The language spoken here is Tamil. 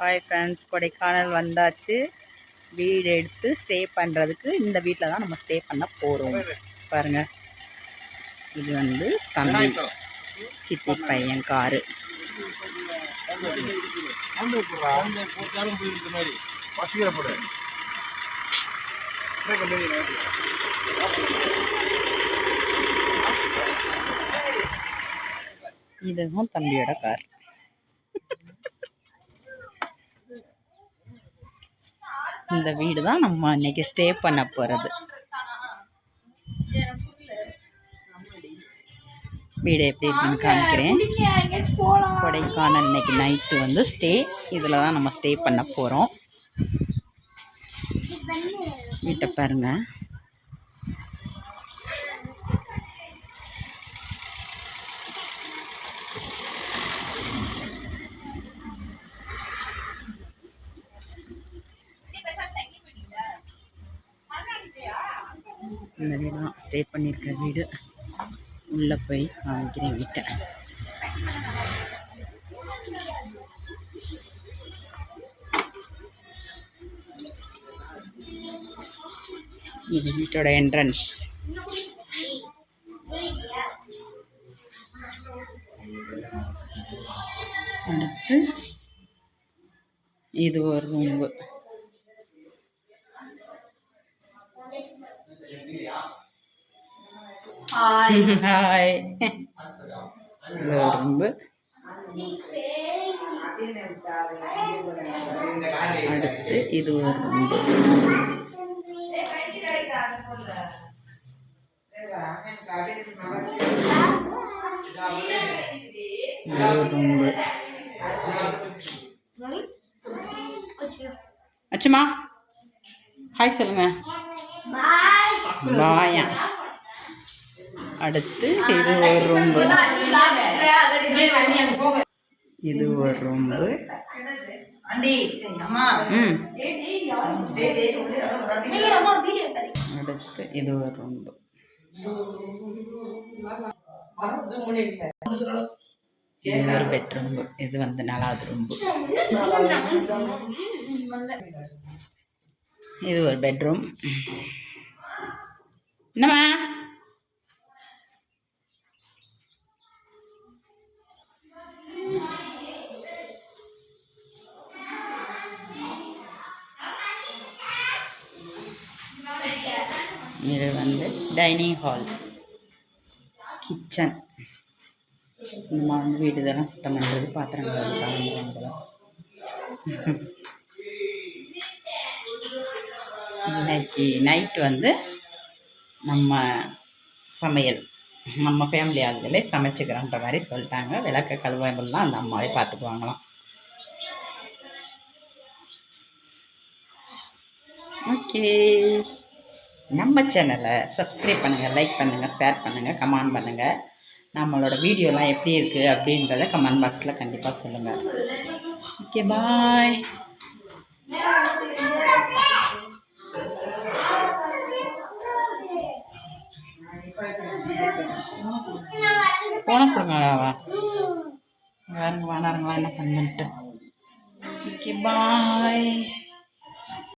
ஹாய் ஃப்ரெண்ட்ஸ் கொடைக்கானல் வந்தாச்சு. வீடு எடுத்து ஸ்டே பண்ணுறதுக்கு இந்த வீட்டில் தான் நம்ம ஸ்டே பண்ண போகிறோம் பாருங்கள் இது வந்து தம்பி சித்தி பையன் காரு. இதுதான் தம்பியோட கார். இந்த வீடு தான் நம்ம இன்னைக்கு ஸ்டே பண்ண போகிறது வீடு எப்படி இருக்குன்னு காமிக்கிறேன். கொடைக்கானல் இன்னைக்கு நைட்டு வந்து ஸ்டே இதில் தான் நம்ம ஸ்டே பண்ண போகிறோம் வீட்டை பாருங்கள் இந்த வீடு தான் ஸ்டே பண்ணியிருக்க வீடு. உள்ளே போய் காமிக்கிறேன் வீட்டை. இது வீட்டோட என்ட்ரன்ஸ் அடுத்து இது ஒரு ரூம்பு ஹாய் இது ஒரு ரூம்பு அடுத்து இது ஒரு ரூம்பு இது ஒரு ரூம்பு அச்சுமா ஹாய் சொல்லுங்க பாயா அடுத்து இது ஒரு ரூம்பு. இது ஒரு ரூம்பு. அடுத்து இது ஒரு ரூம்பு. இது ஒரு பெட்ரூம். இது வந்து நாலாவது ரூம்பு இது ஒரு பெட்ரூம் என்னம்மா? இது வந்து டைனிங் ஹால் கிச்சன் நம்ம வந்து வீடு இதெல்லாம் சுத்தம் பண்ணுறது பாத்திரங்கள் கலந்துறதுலாம் இன்னைக்கு நைட் வந்து நம்ம சமையல் நம்ம ஃபேமிலி ஆளுகளே சமைச்சுக்கிறோன்ற மாதிரி சொல்லிட்டாங்க. விளக்க கழுவலாம் அந்த அம்மாவே பார்த்துக்குவாங்களாம் ஓகே நம்ம சேனலை சப்ஸ்கிரைப் பண்ணுங்கள் லைக் பண்ணுங்கள் ஷேர் பண்ணுங்கள் கமெண்ட் பண்ணுங்கள் நம்மளோட வீடியோலாம் எப்படி இருக்குது அப்படின்றத கமெண்ட் பாக்ஸில் கண்டிப்பாக சொல்லுங்கள் ஓகே பாய் போன கொடுங்களாவா வேறுங்க வானாருங்களா என்ன பண்ணுன்ட்டு ஓகே பாய்